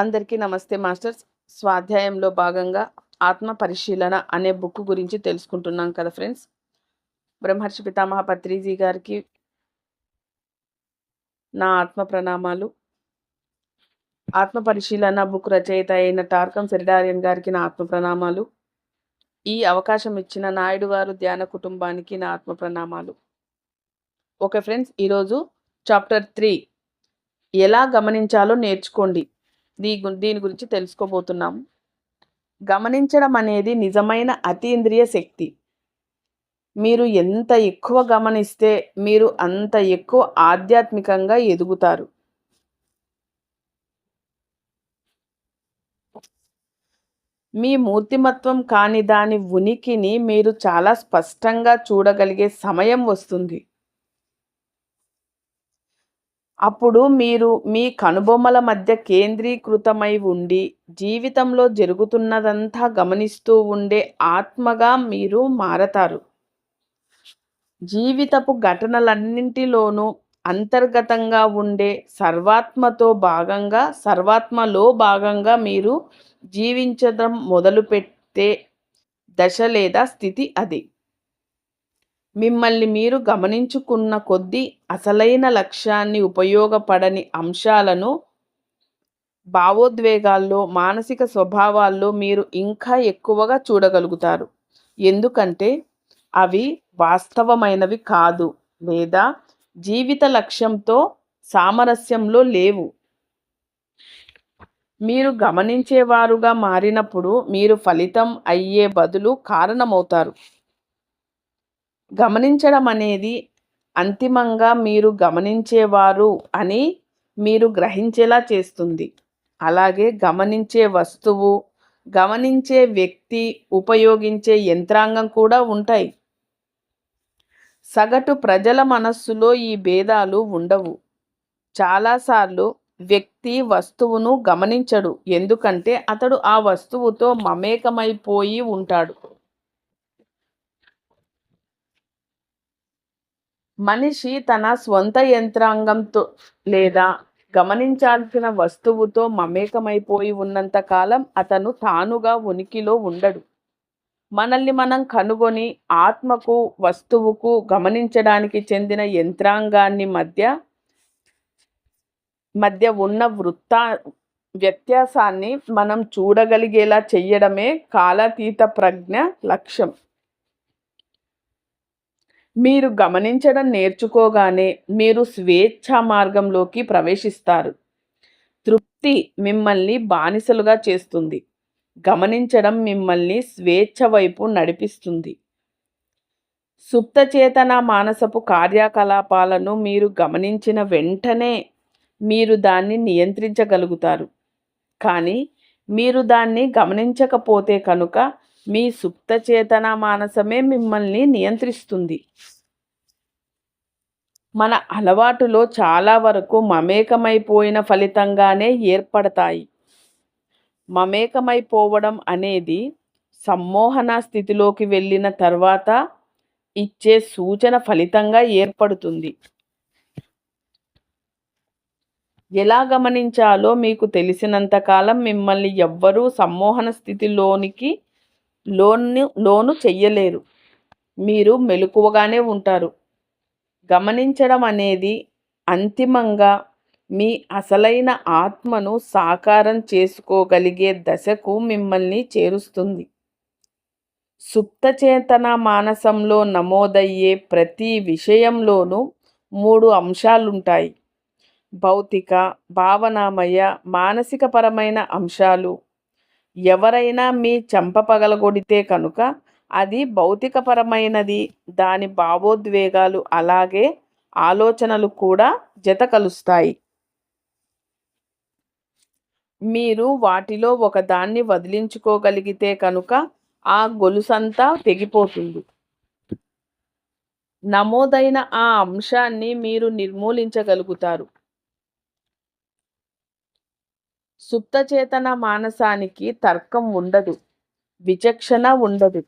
అందరికీ నమస్తే మాస్టర్స్. స్వాధ్యాయంలో భాగంగా ఆత్మ పరిశీలన అనే బుక్ గురించి తెలుసుకుంటున్నాం కదా ఫ్రెండ్స్. బ్రహ్మర్షి పితామహ పత్రిజీ గారికి నా ఆత్మ ప్రణామాలు. ఆత్మ పరిశీలన బుక్ రచయిత అయిన టార్కం ఫెరిడారియన్ గారికి నా ఆత్మ ప్రణామాలు. ఈ అవకాశం ఇచ్చిన నాయుడు గారు ధ్యాన కుటుంబానికి నా ఆత్మ ప్రణామాలు. ఓకే ఫ్రెండ్స్ ఈరోజు చాప్టర్ త్రీ. ఎలా గమనించాలో నేర్చుకోండి. దీ దీని గురించి తెలుసుకోబోతున్నాం. గమనించడం అనేది నిజమైన అతీంద్రియ శక్తి. మీరు ఎంత ఎక్కువ గమనిస్తే మీరు అంత ఎక్కువ ఆధ్యాత్మికంగా ఎదుగుతారు. మీ మూర్తిమత్వం కాని దాని ఉనికిని మీరు చాలా స్పష్టంగా చూడగలిగే సమయం వస్తుంది. అప్పుడు మీరు మీ కనుబొమ్మల మధ్య కేంద్రీకృతమై ఉండి జీవితంలో జరుగుతున్నదంతా గమనిస్తూ ఉండే ఆత్మగా మీరు మారతారు. జీవితపు ఘటనలన్నింటిలోనూ అంతర్గతంగా ఉండే సర్వాత్మతో భాగంగా సర్వాత్మలో భాగంగా మీరు జీవించడం మొదలుపెట్టే దశ లేదా స్థితి అది. మిమ్మల్ని మీరు గమనించుకున్న కొద్దీ అసలైన లక్ష్యాన్ని ఉపయోగపడని అంశాలను భావోద్వేగాల్లో మానసిక స్వభావాల్లో మీరు ఇంకా ఎక్కువగా చూడగలుగుతారు. ఎందుకంటే అవి వాస్తవమైనవి కాదు లేదా జీవిత లక్ష్యంతో సామరస్యంలో లేవు. మీరు గమనించేవారుగా మారినప్పుడు మీరు ఫలితం అయ్యే బదులు కారణమవుతారు. గమనించడం అనేది అంతిమంగా మీరు గమనించేవారు అని మీరు గ్రహించేలా చేస్తుంది. అలాగే గమనించే వస్తువు గమనించే వ్యక్తి ఉపయోగించే యంత్రాంగం కూడా ఉంటాయి. సగటు ప్రజల మనస్సులో ఈ భేదాలు ఉండవు. చాలాసార్లు వ్యక్తి వస్తువును గమనించడు. ఎందుకంటే అతడు ఆ వస్తువుతో మమేకమైపోయి ఉంటాడు. మనిషి తన స్వంత యంత్రాంగంతో లేదా గమనించాల్సిన వస్తువుతో మమేకమైపోయి ఉన్నంత కాలం అతను తానుగా ఉనికిలో ఉండడు. మనల్ని మనం కనుగొని ఆత్మకు వస్తువుకు గమనించడానికి చెందిన యంత్రాంగాన్ని మధ్య మధ్య ఉన్న వృత్త వ్యత్యాసాన్ని మనం చూడగలిగేలా చెయ్యడమే కాలాతీత ప్రజ్ఞ లక్ష్యం. మీరు గమనించడం నేర్చుకోగానే మీరు స్వేచ్ఛ మార్గంలోకి ప్రవేశిస్తారు. తృప్తి మిమ్మల్ని బానిసలుగా చేస్తుంది. గమనించడం మిమ్మల్ని స్వేచ్ఛ వైపు నడిపిస్తుంది. సుప్తచేతన మానసపు కార్యకలాపాలను మీరు గమనించిన వెంటనే మీరు దాన్ని నియంత్రించగలుగుతారు. కానీ మీరు దాన్ని గమనించకపోతే కనుక మీ సుప్తచేతన మానసమే మిమ్మల్ని నియంత్రిస్తుంది. మన అలవాటులో చాలా వరకు మమేకమైపోయిన ఫలితంగానే ఏర్పడతాయి. మమేకమైపోవడం అనేది సమ్మోహన స్థితిలోకి వెళ్ళిన తర్వాత ఇచ్చే సూచన ఫలితంగా ఏర్పడుతుంది. ఎలా గమనించాలో మీకు తెలిసినంతకాలం మిమ్మల్ని ఎవ్వరూ సమ్మోహన స్థితిలోనికి లోను లోను చెయ్యలేరు. మీరు మెలకువగానే ఉంటారు. గమనించడం అనేది అంతిమంగా మీ అసలైన ఆత్మను సాకారం చేసుకోగలిగే దశకు మిమ్మల్ని చేరుస్తుంది. సుప్తచేతన మానసంలో నమోదయ్యే ప్రతి విషయంలోనూ మూడు అంశాలుంటాయి. భౌతిక భావనామయ మానసికపరమైన అంశాలు ఎవరైనా మీ చెంప పగలగొడితే కనుక అది భౌతికపరమైనది. దాని భావోద్వేగాలు అలాగే ఆలోచనలు కూడా జత కలుస్తాయి మీరు వాటిలో ఒకదాన్ని వదిలించుకోగలిగితే కనుక ఆ గొలుసంతా తెగిపోతుంది. నమోదైన ఆ అంశాన్ని మీరు నిర్మూలించగలుగుతారు. సుప్తచేతన మానసానికి తర్కం ఉండదు విచక్షణ ఉండదు.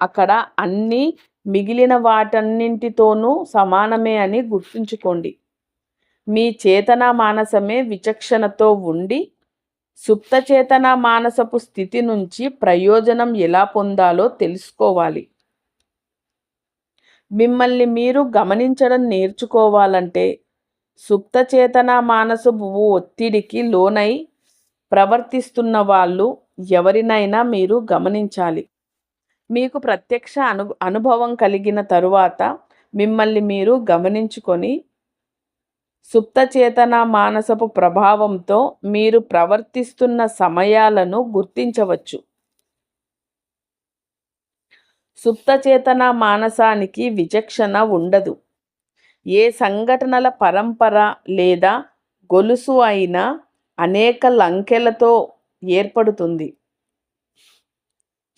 అక్కడ అన్ని మిగిలిన వాటన్నింటితోనూ సమానమే అని గుర్తుంచుకోండి. మీ చేతన మానసమే విచక్షణతో ఉండి సుప్తచేతన మానసపు స్థితి నుంచి ప్రయోజనం ఎలా పొందాలో తెలుసుకోవాలి. మిమ్మల్ని మీరు గమనించడం నేర్చుకోవాలంటే సుప్తచేతన మానసపు ఒత్తిడికి లోనై ప్రవర్తిస్తున్న వాళ్ళు ఎవరినైనా మీరు గమనించాలి. మీకు ప్రత్యక్ష అను అనుభవం కలిగిన తరువాత మిమ్మల్ని మీరు గమనించుకొని సుప్తచేతన మానసపు ప్రభావంతో మీరు ప్రవర్తిస్తున్న సమయాలను గుర్తించవచ్చు. సుప్తచేతన మానసానికి విచక్షణ ఉండదు. ఏ సంఘటనల పరంపర లేదా గొలుసు అయినా అనేక లంకెలతో ఏర్పడుతుంది.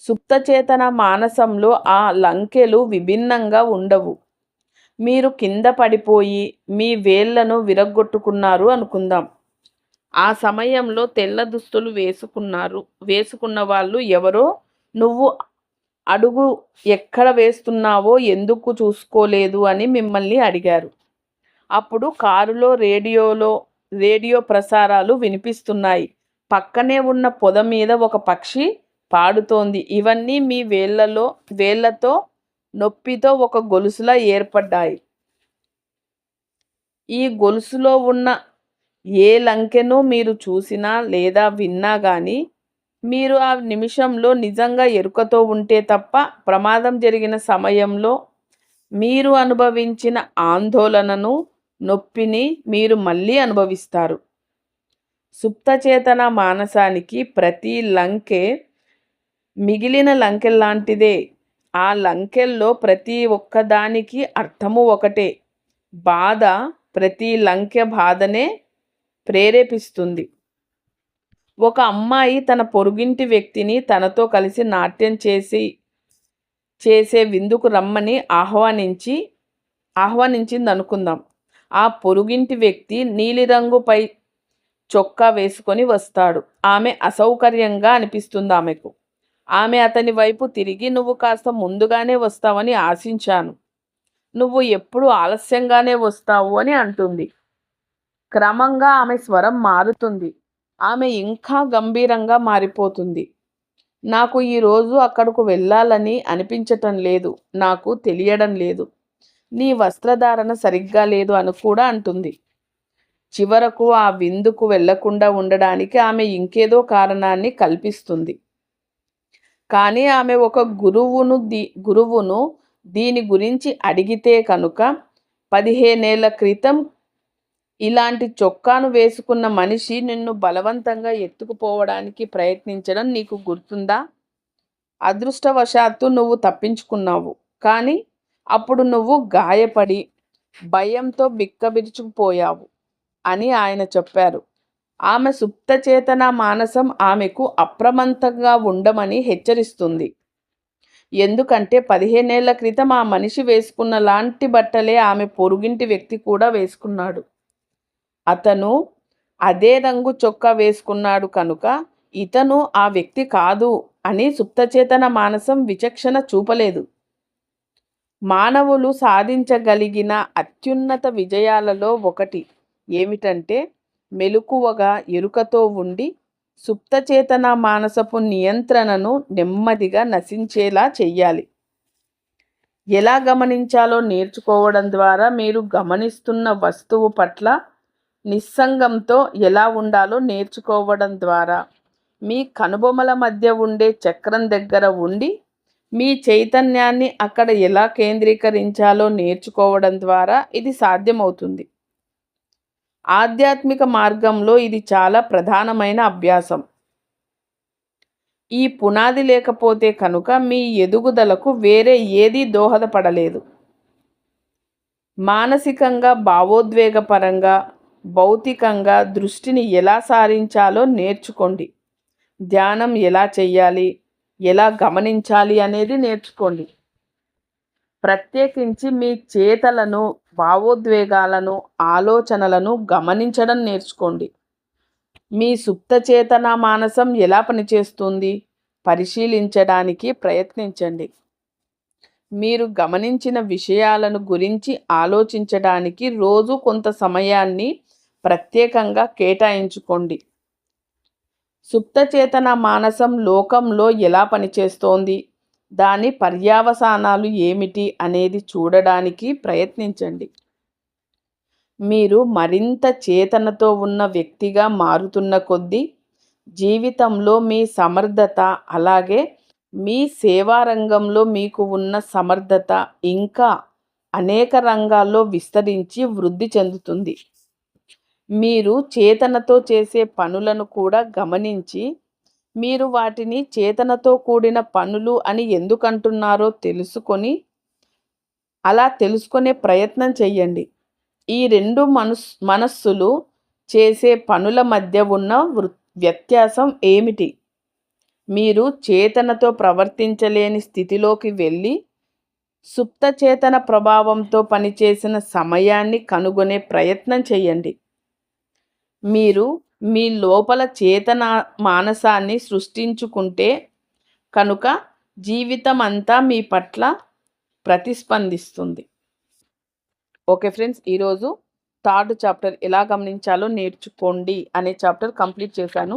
సుప్తచేతన మానసంలో ఆ లంకెలు విభిన్నంగా ఉండవు. మీరు కింద పడిపోయి మీ వేళ్ళను విరగ్గొట్టుకున్నారు అనుకుందాం. ఆ సమయంలో తెల్ల దుస్తులు వేసుకున్నారు. వేసుకున్న వాళ్ళు ఎవరో? నువ్వు అడుగు ఎక్కడ వేస్తున్నావో ఎందుకు చూసుకోలేదు అని మిమ్మల్ని అడిగారు. అప్పుడు కారులో రేడియోలో రేడియో ప్రసారాలు వినిపిస్తున్నాయి. పక్కనే ఉన్న పొద మీద ఒక పక్షి పాడుతోంది. ఇవన్నీ మీ వేళ్ళలో వేళ్ళతో నొప్పితో ఒక గొలుసులా ఏర్పడ్డాయి. ఈ గొలుసులో ఉన్న ఏ లంకెను మీరు చూసినా లేదా విన్నా కానీ మీరు ఆ నిమిషంలో నిజంగా ఎరుకతో ఉంటే తప్ప ప్రమాదం జరిగిన సమయంలో మీరు అనుభవించిన ఆందోళనను నొప్పిని మీరు మళ్ళీ అనుభవిస్తారు. సుప్తచేతన మానసానికి ప్రతి లంకె మిగిలిన లంకెల్లాంటిదే. ఆ లంకెల్లో ప్రతి ఒక్కదానికి అర్థము ఒకటే. బాధ ప్రతి లంకె బాధనే ప్రేరేపిస్తుంది. ఒక అమ్మాయి తన పొరుగింటి వ్యక్తిని తనతో కలిసి నాట్యం చేసి చేసే విందుకు రమ్మని ఆహ్వానించి ఆహ్వానించింది అనుకుందాం ఆ పొరుగింటి వ్యక్తి నీలిరంగుపై చొక్కా వేసుకొని వస్తాడు. ఆమె అసౌకర్యంగా అనిపిస్తుంది ఆమెకు. ఆమె అతని వైపు తిరిగి నువ్వు కాస్త ముందుగానే వస్తావని ఆశించాను. నువ్వు ఎప్పుడు ఆలస్యంగానే వస్తావు అని అంటుంది. క్రమంగా ఆమె స్వరం మారుతుంది. ఆమె ఇంకా గంభీరంగా మారిపోతుంది. నాకు ఈరోజు అక్కడకు వెళ్ళాలని అనిపించటం లేదు. నాకు తెలియడం లేదు. నీ వస్త్రధారణ సరిగ్గా లేదు అని కూడా అంటుంది. చివరకు ఆ విందుకు వెళ్ళకుండా ఉండడానికి ఆమె ఇంకేదో కారణాన్ని కల్పిస్తుంది. కానీ ఆమె ఒక గురువును దీ గురువును దీని గురించి అడిగితే కనుక పదిహేనేళ్ళ క్రితం ఇలాంటి చొక్కాను వేసుకున్న మనిషి నిన్ను బలవంతంగా ఎత్తుకుపోవడానికి ప్రయత్నించడం నీకు గుర్తుందా? అదృష్టవశాత్తు నువ్వు తప్పించుకున్నావు. కానీ అప్పుడు నువ్వు గాయపడి భయంతో బిక్కబిరుచుకుపోయావు అని ఆయన చెప్పారు. ఆమె సుప్తచేతన మానసం ఆమెకు అప్రమంతంగా ఉండమని హెచ్చరిస్తుంది. ఎందుకంటే పదిహేనేళ్ళ క్రితం ఆ మనిషి వేసుకున్న లాంటి బట్టలే ఆమె పొరుగింటి వ్యక్తి కూడా వేసుకున్నాడు. అతను అదే రంగు చొక్కా వేసుకున్నాడు కనుక ఇతను ఆ వ్యక్తి కాదు అని సుప్తచేతన మానసం విచక్షణ చూపలేదు. మానవులు సాధించగలిగిన అత్యున్నత విజయాలలో ఒకటి ఏమిటంటే మెలకువగా ఎరుకతో ఉండి సుప్తచేతన మానసపు నియంత్రణను నెమ్మదిగా నశించేలా చెయ్యాలి. ఎలా గమనించాలో నేర్చుకోవడం ద్వారా మీరు గమనిస్తున్న వస్తువు పట్ల నిస్సంగంతో ఎలా ఉండాలో నేర్చుకోవడం ద్వారా మీ కనుబొమల మధ్య ఉండే చక్రం దగ్గర ఉండి మీ చైతన్యాన్ని అక్కడ ఎలా కేంద్రీకరించాలో నేర్చుకోవడం ద్వారా ఇది సాధ్యమవుతుంది. ఆధ్యాత్మిక మార్గంలో ఇది చాలా ప్రధానమైన అభ్యాసం. ఈ పునాది లేకపోతే కనుక మీ ఎదుగుదలకు వేరే ఏదీ దోహదపడలేదు. మానసికంగా భావోద్వేగపరంగా భౌతికంగా దృష్టిని ఎలా సారించాలో నేర్చుకోండి. ధ్యానం ఎలా చెయ్యాలి? ఎలా గమనించాలి అనేది నేర్చుకోండి. ప్రత్యేకించి మీ చేతలను భావోద్వేగాలను ఆలోచనలను గమనించడం నేర్చుకోండి. మీ సుప్త చేతన మానసం ఎలా పనిచేస్తుంది? పరిశీలించడానికి ప్రయత్నించండి. మీరు గమనించిన విషయాలను గురించి ఆలోచించడానికి రోజు కొంత సమయాన్ని ప్రత్యేకంగా కేటాయించుకోండి. సుప్తచేతన మానసం లోకంలో ఎలా పనిచేస్తోంది? దాని పర్యావసానాలు ఏమిటి అనేది చూడడానికి ప్రయత్నించండి. మీరు మరింత చేతనతో ఉన్న వ్యక్తిగా మారుతున్న కొద్దీ జీవితంలో మీ సమర్థత అలాగే మీ సేవా రంగంలో మీకు ఉన్న సమర్థత ఇంకా అనేక రంగాల్లో విస్తరించి వృద్ధి చెందుతుంది. మీరు చేతనతో చేసే పనులను కూడా గమనించి మీరు వాటిని చేతనతో కూడిన పనులు అని ఎందుకు అంటున్నారో తెలుసుకొని అలా తెలుసుకునే ప్రయత్నం చెయ్యండి. ఈ రెండు మనస్ మనస్సులు చేసే పనుల మధ్య ఉన్న వృ వ్యత్యాసం ఏమిటి? మీరు చేతనతో ప్రవర్తించలేని స్థితిలోకి వెళ్ళి సుప్త చేతన ప్రభావంతో పనిచేసిన సమయాన్ని కనుగొనే ప్రయత్నం చేయండి మీరు మీ లోపల చేతన మానసాన్ని సృష్టించుకుంటే కనుక జీవితం అంతా మీ పట్ల ప్రతిస్పందిస్తుంది. ఓకే ఫ్రెండ్స్ ఈరోజు థర్డ్ చాప్టర్ ఎలా గమనించాలో నేర్చుకోండి అనే చాప్టర్ కంప్లీట్ చేశాను.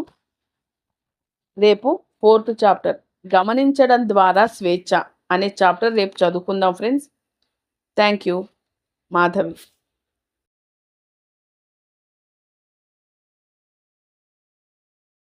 రేపు ఫోర్త్ చాప్టర్ గమనించడం ద్వారా స్వేచ్ఛ అనే చాప్టర్ రేపు చదువుకుందాం ఫ్రెండ్స్. Thank you Madhavi.